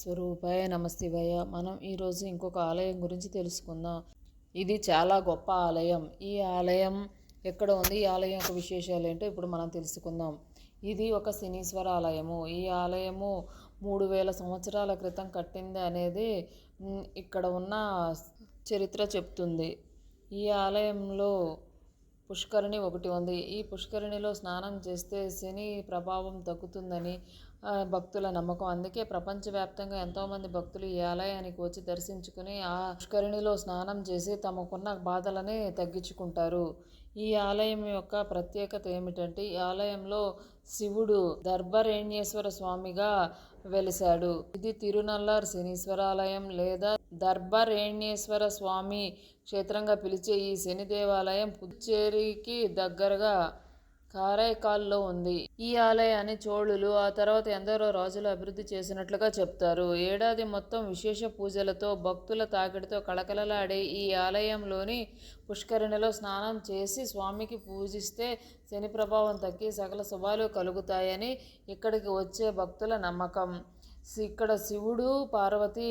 స్వరూపాయ నమస్తివయ. మనం ఈరోజు ఇంకొక ఆలయం గురించి తెలుసుకుందాం. ఇది చాలా గొప్ప ఆలయం. ఈ ఆలయం ఎక్కడ ఉంది? ఈ ఆలయం యొక్క విశేషాలు ఏంటో ఇప్పుడు మనం తెలుసుకుందాం. ఇది ఒక శనీశ్వర ఆలయము. ఈ ఆలయము మూడు వేల సంవత్సరాల క్రితం కట్టింది అనేది ఇక్కడ ఉన్న చరిత్ర చెప్తుంది. ఈ ఆలయంలో పుష్కరిణి ఒకటి ఉంది. ఈ పుష్కరిణిలో స్నానం చేస్తే శని ప్రభావం తగ్గుతుందని భక్తుల నమ్మకం. అందుకే ప్రపంచవ్యాప్తంగా ఎంతోమంది భక్తులు ఈ ఆలయానికి వచ్చి దర్శించుకుని ఆ పుష్కరిణిలో స్నానం చేసి తమకున్న బాధలని తగ్గించుకుంటారు. ఈ ఆలయం యొక్క ప్రత్యేకత ఏమిటంటే ఈ ఆలయంలో శివుడు దర్భరేణ్యేశ్వర స్వామిగా వెలిశాడు. ఇది తిరునల్లార్ శనీశ్వర ఆలయం లేదా దర్భరేణ్యేశ్వర స్వామి క్షేత్రంగా పిలిచే ఈ శని దేవాలయం పుదుచ్చేరికి దగ్గరగా కారైకాల్లో ఉంది. ఈ ఆలయాన్ని చోళులు ఆ తర్వాత ఎందరో రాజులు అభివృద్ధి చేసినట్లుగా చెప్తారు. ఏడాది మొత్తం విశేష పూజలతో భక్తుల తాకిడితో కళకళలాడే ఈ ఆలయంలోని పుష్కరిణిలో స్నానం చేసి స్వామికి పూజిస్తే శని ప్రభావం తగ్గి సకల శుభాలు కలుగుతాయని ఇక్కడికి వచ్చే భక్తుల నమ్మకం. ఇక్కడ శివుడు పార్వతి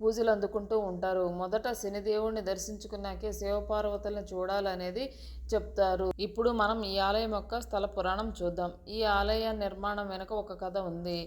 పూజలు అందుకుంటూ ఉంటారు. మొదట శనిదేవుణ్ణి దర్శించుకున్నాకే శివపార్వతులను చూడాలనేది చెప్తారు. ఇప్పుడు మనం ఈ ఆలయం యొక్క స్థల పురాణం చూద్దాం. ఈ ఆలయ నిర్మాణం వెనుక ఒక కథ ఉంది.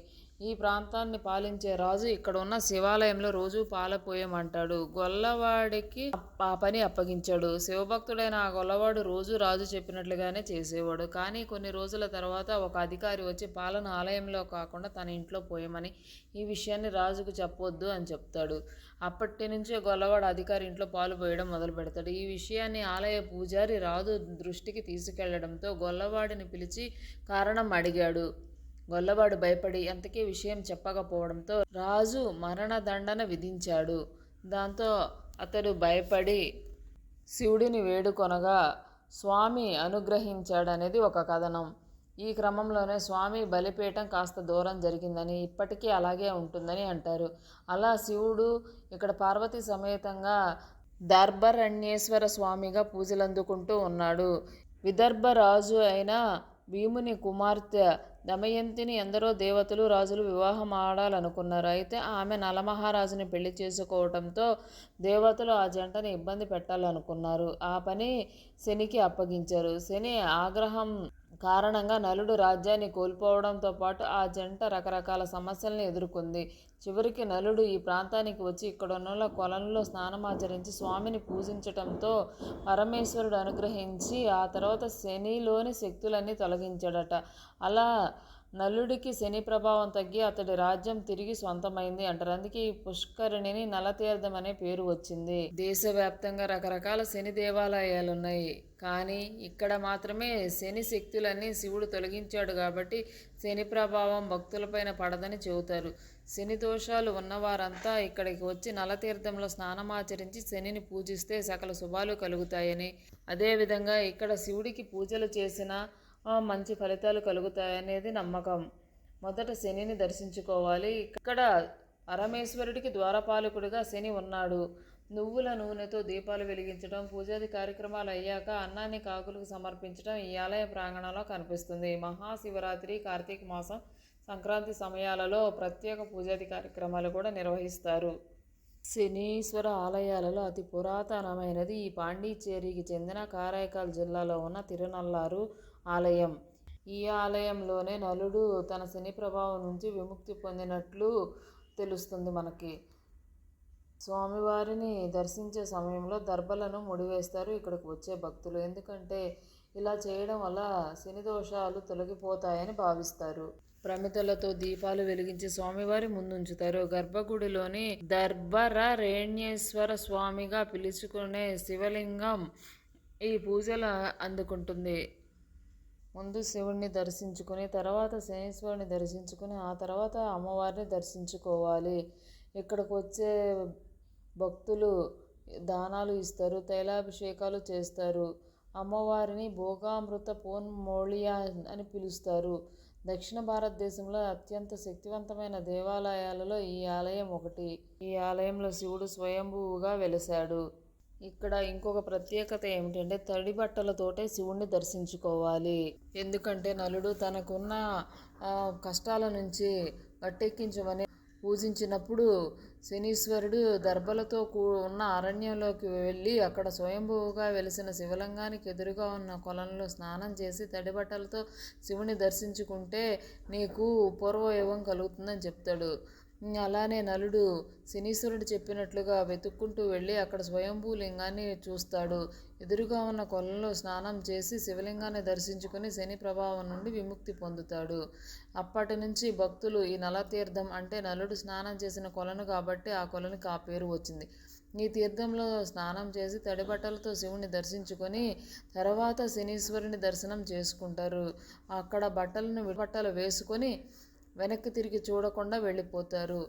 ఈ ప్రాంతాన్ని పాలించే రాజు ఇక్కడ ఉన్న శివాలయంలో రోజు పాలపోయమంటాడు. గొల్లవాడికి ఆ పని అప్పగించాడు. శివభక్తుడైన ఆ గొల్లవాడు రోజు రాజు చెప్పినట్లుగానే చేసేవాడు. కానీ కొన్ని రోజుల తర్వాత ఒక అధికారి వచ్చి పాలన ఆలయంలో కాకుండా తన ఇంట్లో పోయమని ఈ విషయాన్ని రాజుకు చెప్పొద్దు అని చెప్తాడు. అప్పటి నుంచే గొల్లవాడు అధికారి ఇంట్లో పాలు పోయడం మొదలు పెడతాడు ఈ విషయాన్ని ఆలయ పూజారి రాజు దృష్టికి తీసుకెళ్ళడంతో గొల్లవాడిని పిలిచి కారణం అడిగాడు. గొల్లవాడు భయపడి అంతకీ విషయం చెప్పకపోవడంతో రాజు మరణదండన విధించాడు. దాంతో అతడు భయపడి శివుడిని వేడుకొనగా స్వామి అనుగ్రహించాడనేది ఒక కథనం. ఈ క్రమంలోనే స్వామి బలిపీఠం కాస్త దూరం జరిగిందని ఇప్పటికీ అలాగే ఉంటుందని అంటారు. అలా శివుడు ఇక్కడ పార్వతీ సమేతంగా దర్భరణ్యేశ్వర స్వామిగా పూజలు అందుకుంటూ ఉన్నాడు. విదర్భ రాజు అయిన భీముని కుమార్తె దమయంతిని ఎందరో దేవతలు రాజులు వివాహం ఆడాలనుకున్నారు. అయితే ఆమె నలమహారాజుని పెళ్ళి చేసుకోవడంతో దేవతలు ఆ జంటని ఇబ్బంది పెట్టాలనుకున్నారు. ఆ పని శనికి అప్పగించారు. శని ఆగ్రహం కారణంగా నలుడు రాజ్యాన్ని కోల్పోవడంతో పాటు ఆ జంట రకరకాల సమస్యలను ఎదుర్కొంది. చివరికి నలుడు ఈ ప్రాంతానికి వచ్చి ఇక్కడున్న కొలంలో స్నానమాచరించి స్వామిని పూజించటంతో పరమేశ్వరుడు అనుగ్రహించి ఆ తర్వాత శనిలోని శక్తులన్నీ తొలగించాడట. అలా నలుడికి శని ప్రభావం తగ్గి అతడి రాజ్యం తిరిగి సొంతమైంది అంటారు. అందుకే ఈ పుష్కరిణిని నలతీర్థం అనే పేరు వచ్చింది. దేశవ్యాప్తంగా రకరకాల శని దేవాలయాలు ఉన్నాయి కానీ ఇక్కడ మాత్రమే శని శక్తులన్నీ శివుడు తొలగించాడు కాబట్టి శని ప్రభావం భక్తులపైన పడదని చెబుతారు. శని దోషాలు ఉన్నవారంతా ఇక్కడికి వచ్చి నలతీర్థంలో స్నానమాచరించి శనిని పూజిస్తే సకల శుభాలు కలుగుతాయని. అదేవిధంగా ఇక్కడ శివుడికి పూజలు చేసిన మంచి ఫలితాలు కలుగుతాయనేది నమ్మకం. మొదట శనిని దర్శించుకోవాలి. ఇక్కడ పరమేశ్వరుడికి ద్వారపాలకుడిగా శని ఉన్నాడు. నువ్వుల నూనెతో దీపాలు వెలిగించడం పూజాది కార్యక్రమాలు అయ్యాక అన్నాన్ని కాకులకు సమర్పించడం ఈ ఆలయ ప్రాంగణంలో కనిపిస్తుంది. మహాశివరాత్రి కార్తీక మాసం సంక్రాంతి సమయాలలో ప్రత్యేక పూజాది కార్యక్రమాలు కూడా నిర్వహిస్తారు. శనీశ్వర ఆలయాలలో అతి పురాతనమైనది ఈ పాండిచ్చేరికి చెందిన కారాయకాల్ జిల్లాలో ఉన్న తిరునల్లారు ఆలయం. ఈ ఆలయంలోనే నలుడు తన శని ప్రభావం నుంచి విముక్తి పొందినట్లు తెలుస్తుంది మనకి. స్వామివారిని దర్శించే సమయంలో దర్భలను ముడివేస్తారు ఇక్కడికి వచ్చే భక్తులు. ఎందుకంటే ఇలా చేయడం వల్ల శని దోషాలు తొలగిపోతాయని భావిస్తారు. ప్రమితలతో దీపాలు వెలిగించి స్వామివారి ముందుంచుతారు. గర్భగుడిలోని దర్భర రేణ్యేశ్వర స్వామిగా పిలుచుకునే శివలింగం ఈ పూజలు అందుకుంటుంది. ముందు శివుణ్ణి దర్శించుకుని తర్వాత శనీశ్వరుని దర్శించుకుని ఆ తర్వాత అమ్మవారిని దర్శించుకోవాలి. ఇక్కడికి వచ్చే భక్తులు దానాలు ఇస్తారు తైలాభిషేకాలు చేస్తారు. అమ్మవారిని భోగామృత పోన్మోళియా అని పిలుస్తారు. దక్షిణ భారతదేశంలో అత్యంత శక్తివంతమైన దేవాలయాలలో ఈ ఆలయం ఒకటి. ఈ ఆలయంలో శివుడు స్వయంభువుగా వెలిశాడు. ఇక్కడ ఇంకొక ప్రత్యేకత ఏమిటంటే తడి బట్టలతోటే శివుణ్ణి దర్శించుకోవాలి. ఎందుకంటే నలుడు తనకున్న కష్టాల నుంచి గట్టెక్కించమని పూజించినప్పుడు శనీశ్వరుడు దర్భలతో కూ ఉన్న అరణ్యంలోకి వెళ్ళి అక్కడ స్వయంభువుగా వెలిసిన శివలింగానికి ఎదురుగా ఉన్న కొలంలో స్నానం చేసి తడి బట్టలతో శివుని దర్శించుకుంటే నీకు పూర్వయోగం కలుగుతుందని చెప్తాడు. అలానే నలుడు శనీశ్వరుడు చెప్పినట్లుగా వెతుక్కుంటూ వెళ్ళి అక్కడ స్వయంభూ లింగాన్ని చూస్తాడు. ఎదురుగా ఉన్న కొలంలో స్నానం చేసి శివలింగాన్ని దర్శించుకుని శని ప్రభావం నుండి విముక్తి పొందుతాడు. అప్పటి నుంచి భక్తులు ఈ నలతీర్థం అంటే నలుడు స్నానం చేసిన కొలను కాబట్టి ఆ కొలనికి ఆ పేరు వచ్చింది. ఈ తీర్థంలో స్నానం చేసి తడి బట్టలతో శివుని దర్శించుకొని తర్వాత శనీశ్వరుని దర్శనం చేసుకుంటారు. అక్కడ బట్టలను బట్టలు వేసుకొని వెనక్కి తిరిగి చూడకుండా వెళ్ళిపోతారు.